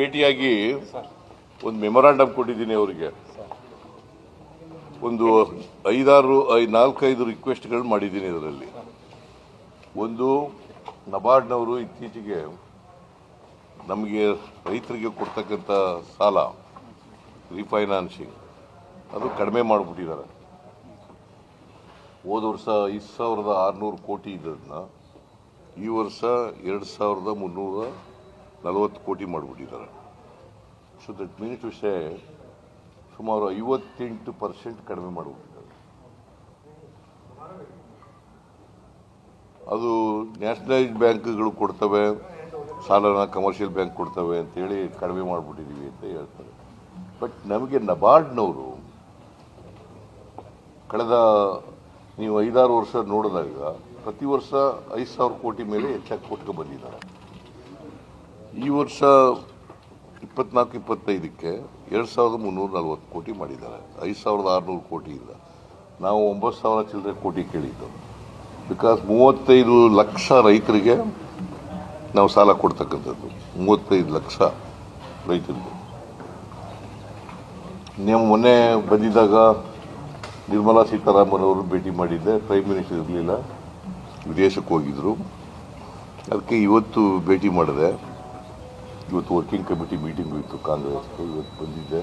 ಭೇಟಿಯಾಗಿ ಒಂದು ಮೆಮೊರಾಂಡಮ್ ಕೊಟ್ಟಿದ್ದೀನಿ ಅವರಿಗೆ. ಒಂದು ಐದಾರು ನಾಲ್ಕೈದು ರಿಕ್ವೆಸ್ಟ್ಗಳು ಮಾಡಿದ್ದೀನಿ ಇದರಲ್ಲಿ. ಒಂದು, ನಬಾರ್ಡ್ನವರು ಇತ್ತೀಚೆಗೆ ನಮಗೆ ರೈತರಿಗೆ ಕೊಡ್ತಕ್ಕಂಥ ಸಾಲ, ರಿಫೈನಾನ್ಸಿಂಗ್, ಅದು ಕಡಿಮೆ ಮಾಡಿಬಿಟ್ಟಿದ್ದಾರೆ. ಹೋದ ವರ್ಷ ಐದು ಸಾವಿರದ ಆರುನೂರು ಕೋಟಿ ಇದ್ದದನ್ನ ಈ ವರ್ಷ ಎರಡು ಸಾವಿರದ ಮುನ್ನೂರ ನಲವತ್ತು ಕೋಟಿ ಮಾಡಿಬಿಟ್ಟಿದ್ದಾರೆ. So that means to say ಸುಮಾರು ಐವತ್ತೆಂಟು ಪರ್ಸೆಂಟ್ ಕಡಿಮೆ ಮಾಡಿಬಿಟ್ಟಿದ್ದಾರೆ. ಅದು ನ್ಯಾಷನಲೈಸ್ ಬ್ಯಾಂಕ್ಗಳು ಕೊಡ್ತವೆ, ಸಾಲನ ಕಮರ್ಷಿಯಲ್ ಬ್ಯಾಂಕ್ ಕೊಡ್ತವೆ ಅಂತೇಳಿ ಕಡಿಮೆ ಮಾಡಿಬಿಟ್ಟಿದ್ದೀವಿ ಅಂತ ಹೇಳ್ತಾರೆ. ಬಟ್ ನಮಗೆ ನಬಾರ್ಡ್ನವರು ಕಳೆದ ನೀವು ಐದಾರು ವರ್ಷ ನೋಡಿದಾಗ ಪ್ರತಿ ವರ್ಷ ಐದು ಸಾವಿರ ಕೋಟಿ ಮೇಲೆ ಹೆಚ್ಚಾಗಿ ಕೊಟ್ಕೊಂಡು ಬಂದಿದ್ದಾರೆ. ಈ ವರ್ಷ ಇಪ್ಪತ್ನಾಲ್ಕು, ಇಪ್ಪತ್ತೈದಕ್ಕೆ ಎರಡು ಸಾವಿರದ ಮುನ್ನೂರ ನಲ್ವತ್ತು ಕೋಟಿ ಮಾಡಿದ್ದಾರೆ. ಐದು ಸಾವಿರದ ಆರುನೂರು ಕೋಟಿಯಿಂದ. ನಾವು ಒಂಬತ್ತು ಸಾವಿರ ಚಿಲ್ಲರೆ ಕೋಟಿ ಕೇಳಿದ್ದು. ಬಿಕಾಸ್ ಮೂವತ್ತೈದು ಲಕ್ಷ ರೈತರಿಗೆ ನಾವು ಸಾಲ ಕೊಡ್ತಕ್ಕಂಥದ್ದು. ಮೂವತ್ತೈದು ಲಕ್ಷ ರೈತರಿಗೆ. ನೀವು ಮೊನ್ನೆ ಬಂದಿದ್ದಾಗ ನಿರ್ಮಲಾ ಸೀತಾರಾಮನ್ ಅವರು ಭೇಟಿ ಮಾಡಿದ್ದೆ. ಪ್ರೈಮ್ ಮಿನಿಸ್ಟರ್ ಇರಲಿಲ್ಲ. ವಿದೇಶಕ್ಕೆ ಹೋಗಿದ್ರು. ಅದಕ್ಕೆ ಇವತ್ತು ಭೇಟಿ ಮಾಡಿದೆ. ಇವತ್ತು ವರ್ಕಿಂಗ್ ಕಮಿಟಿ ಮೀಟಿಂಗ್ ಇತ್ತು, ಕಾಂಗ್ರೆಸ್ಗೆ ಇವತ್ತು ಬಂದಿದ್ದೆ.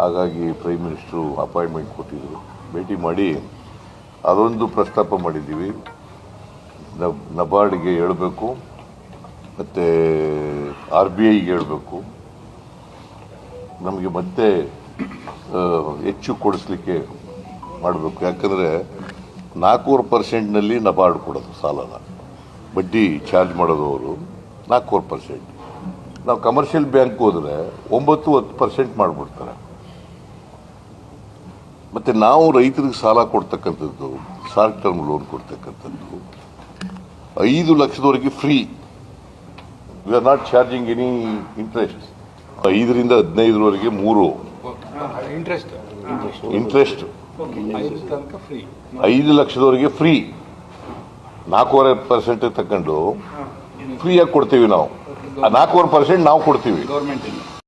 ಹಾಗಾಗಿ ಪ್ರೈಮ್ ಮಿನಿಸ್ಟ್ರು ಅಪಾಯಿಂಟ್ಮೆಂಟ್ ಕೊಟ್ಟಿದ್ದರು ಭೇಟಿ ಮಾಡಿ ಅದೊಂದು ಪ್ರಸ್ತಾಪ ಮಾಡಿದ್ದೀವಿ. ನಬ್, ನಬಾರ್ಡ್ಗೆ ಹೇಳಬೇಕು, ಮತ್ತು ಆರ್ ಬಿ ಐಗೆ ಹೇಳಬೇಕು. ನಮಗೆ ಮತ್ತೆ ಹೆಚ್ಚು ಕೊಡಿಸ್ಲಿಕ್ಕೆ ಮಾಡಬೇಕು. ಯಾಕಂದರೆ ನಾಲ್ಕೂವರೆ ಪರ್ಸೆಂಟ್ನಲ್ಲಿ ನಬಾರ್ಡ್ ಕೊಡೋದು ಸಾಲನ. ಬಡ್ಡಿ ಚಾರ್ಜ್ ಮಾಡೋದು ಅವರು ನಾಲ್ಕೂವರೆ ಪರ್ಸೆಂಟ್ ನಾವು ಕಮರ್ಷಿಯಲ್ ಬ್ಯಾಂಕ್ ಹೋದರೆ ಒಂಬತ್ತು ಹತ್ತು ಪರ್ಸೆಂಟ್ ಮಾಡಿಬಿಡ್ತಾರೆ. ಮತ್ತು ನಾವು ರೈತರಿಗೆ ಸಾಲ ಕೊಡ್ತಕ್ಕಂಥದ್ದು ಶಾರ್ಟ್ ಟರ್ಮ್ ಲೋನ್ ಕೊಡ್ತಕ್ಕಂಥದ್ದು ಐದು ಲಕ್ಷದವರೆಗೆ free we are not charging any interest ಐದರಿಂದ ಹದಿನೈದರವರೆಗೆ ಮೂರು. ಇಂಟ್ರೆಸ್ಟ್ ಇಂಟ್ರೆಸ್ಟ್ ಐದು ತನಕ ಫ್ರೀ ಐದು ಲಕ್ಷದವರೆಗೆ ಫ್ರೀ ನಾಲ್ಕೂವರೆ ಪರ್ಸೆಂಟ್ ತಕೊಂಡು ಫ್ರೀಯಾಗಿ ಕೊಡ್ತೀವಿ ನಾವು. ನಾಲ್ಕೂವರೆ ಪರ್ಸೆಂಟ್ ನಾವು ಕೊಡ್ತೀವಿ. ಗೌರ್ಮೆಂಟ್